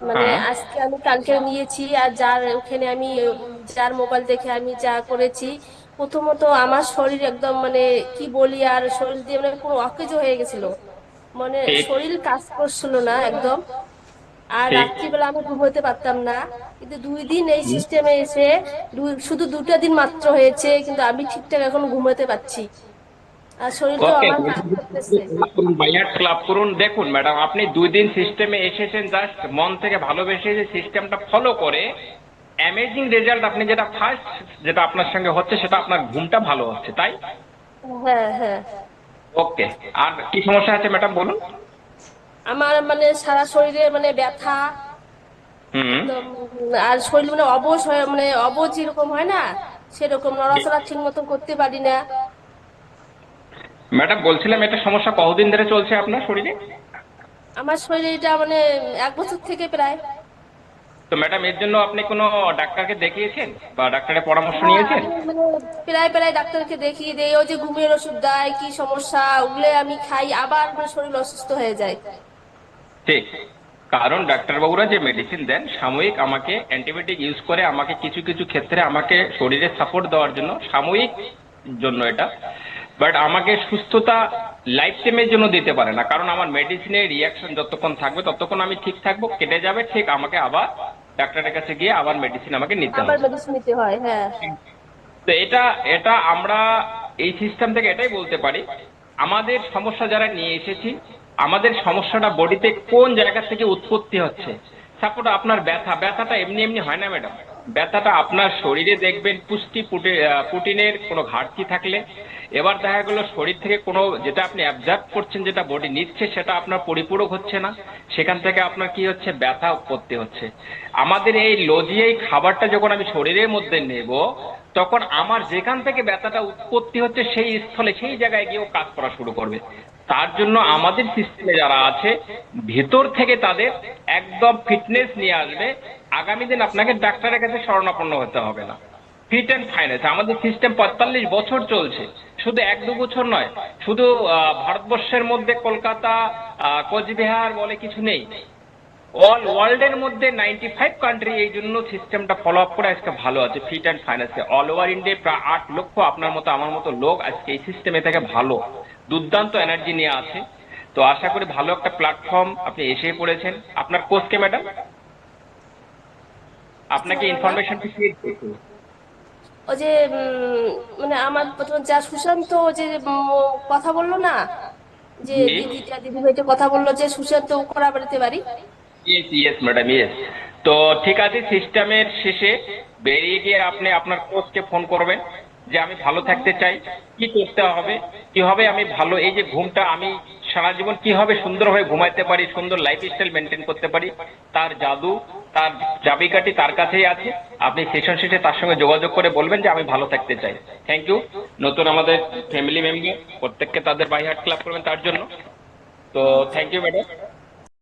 মানে হ্যাঁ। আজকে আমি কালকে নিয়েছি আর যার ওখানে আমি যার মোবাইল দেখে আমি যা করেছি প্রথমত আমার শরীর একদম মানে কি বলি আর শরীর দিয়ে মানে পুরো অকেজো হয়ে গেছিল। মানে শরীর কাজ করছিল না একদম। আর রাত্রিবেলা আমি ঘুমোতে পারতাম না। কিন্তু দুই দিন এই সিস্টেমে এসে শুধু দুটো দিন মাত্র হয়েছে কিন্তু আমি ঠিকঠাক এখন ঘুমোতে পারছি। ক্লাব করুন। দেখুন ম্যাডাম আপনি দুই দিন সিস্টেমে এসেছেন জাস্ট মন থেকে ভালোবেসে যে সিস্টেমটা ফলো করে অ্যামেজিং রেজাল্ট আপনি যেটা ফার্স্ট যেটা আপনার সঙ্গে হচ্ছে সেটা আপনার ঘুমটা ভালো হচ্ছে তাই? হ্যাঁ হ্যাঁ। ওকে আর কি সমস্যা আছে ম্যাডাম বলুন? আমার মানে সারা শরীরে মানে ব্যথা হুম। আর শরীর মানে অবশ হয়ে মানে অবশ যেরকম হয় না সেরকম নড়াচড়া ঠিক মতন করতে পারি না। ম্যাডাম বলছিলাম এটা সমস্যা কতদিন ধরে চলছে আপনার শরীরে? আমার শরীরে এটা মানে এক বছর থেকে প্রায়। তো ম্যাডাম এর জন্য আপনি কোনো ডাক্তারকে দেখিয়েছেন বা ডাক্তারের পরামর্শ নিয়েছেন? মানে প্রায় প্রায় ডাক্তারকে দেখিয়ে দেয় ওই যে ঘুমের ওষুধ দেয় কি সমস্যা ওগুলো আমি খাই আবার মানে শরীর অসুস্থ হয়ে যায়। ঠিক। কারণ ডাক্তারবাবুরা যে মেডিসিন দেন সাময়িক আমাকে অ্যান্টিবায়োটিক ইউজ করে আমাকে কিছু কিছু ক্ষেত্রে আমাকে শরীরে সাপোর্ট দেওয়ার জন্য সাময়িক জন্য এটা। বাট আমাকে সুস্থতা লাইফ টাইমের জন্য দিতে পারে না। কারণ আমার মেডিসিনের রিয়াকশন যতক্ষণ থাকবে ততক্ষণ আমি ঠিক থাকব কেটে যাবে ঠিক আমাকে আবার ডাক্তারের কাছে গিয়ে আবার মেডিসিন আমাকে নিতে আবার হবে। মেডিসিন নিতে হয় হ্যাঁ। তো এটা এটা আমরা এই সিস্টেম থেকে এটাই বলতে পারি আমাদের সমস্যা যারা নিয়ে এসেছি আমাদের সমস্যাটা বডিতে কোন জায়গা থেকে উৎপত্তি হচ্ছে? সাপোর্ট আপনার ব্যথা ব্যথাটা এমনি এমনি হয় না ম্যাডাম ব্যথাটা আপনার শরীরে দেখবেন পুষ্টি প্রোটিনের কোনো ঘাটতি থাকলে। এবার দেখা গেলো শরীর থেকে কোনো যেটা আপনি অ্যাবজার্ভ করছেন, যেটা বডি নিচ্ছে, সেটা আপনার পরিপূরক হচ্ছে না। সেখান থেকে আপনার কি হচ্ছে? ব্যথা উৎপত্তি হচ্ছে। আমাদের এই লজিয়াই খাবারটা যখন আমি শরীরের মধ্যে নেব, তখন আমার যেখান থেকে ব্যথাটা উৎপত্তি হচ্ছে, সেই স্থলে, সেই জায়গায় গিয়েও কাজ করা শুরু করবে। তার জন্য আমাদের সিস্টেমে যারা আছে, ভেতর থেকে তাদের একদম ফিটনেস নিয়ে আসবে। আগামী দিন আপনাকে ডাক্তারের কাছে শরণাপন্ন হতে হবে না। ফিট অ্যান্ড আছে। আমাদের সিস্টেম পঁয়তাল্লিশ বছর চলছে। শুধু এক দু বছর নয়, শুধু ভারতবর্ষের মধ্যে কলকাতা কোচবিহার বলে কিছু নেই। অল ওয়ার্ল্ডের মধ্যে নাইনটি ফাইভ কান্ট্রি এই জন্য সিস্টেমটা ফলো আপ করে আজকে ভালো আছে ফিট অ্যান্ড ফাইন্যান্সে অল ওভার ইন্ডিয়া প্রায় আট লক্ষ আপনার মতো আমার মতো লোক আজকে এই সিস্টেমে থেকে ভালো। দুর্দান্ত এনার্জি নিয়ে আছে। তো আশা করি ভালো একটা প্ল্যাটফর্ম আপনি এসে পড়েছেন। আপনার কোচকে ম্যাডাম আপনাকে ইনফরমেশন ওই যে মানে আমার প্রথম যা সুশান্ত ও যে কথা বলল না? যে দিদি ভাইটা কথা বলল যে সুশান্ত করা বাড়িতে বাড়ি? ইয়েস ইয়েস ম্যাডাম ইয়েস তো ঠিক আছে সিস্টেমের শেষে বেরিয়ে গিয়ে আপনি আপনার কোচকে ফোন করবেন যে আমি ভালো থাকতে চাই, কি করতে হবে কীভাবে আমি ভালো, এই যে ঘুমটা আমি সারা জীবন কীভাবে সুন্দরভাবে ঘুমাইতে পারি, সুন্দর লাইফ স্টাইল মেনটেন করতে পারি, তার জাদু, তার চাবিকাঠি তার কাছেই আছে। আপনি সেশন শেষে তার সঙ্গে যোগাযোগ করে বলবেন যে আমি ভালো থাকতে চাই। থ্যাংক ইউ নতুন আমাদের ফ্যামিলি মেম্বার প্রত্যেককে তাদের বাইহাট ক্লাব করবেন তার জন্য। তো থ্যাংক ইউ ম্যাডাম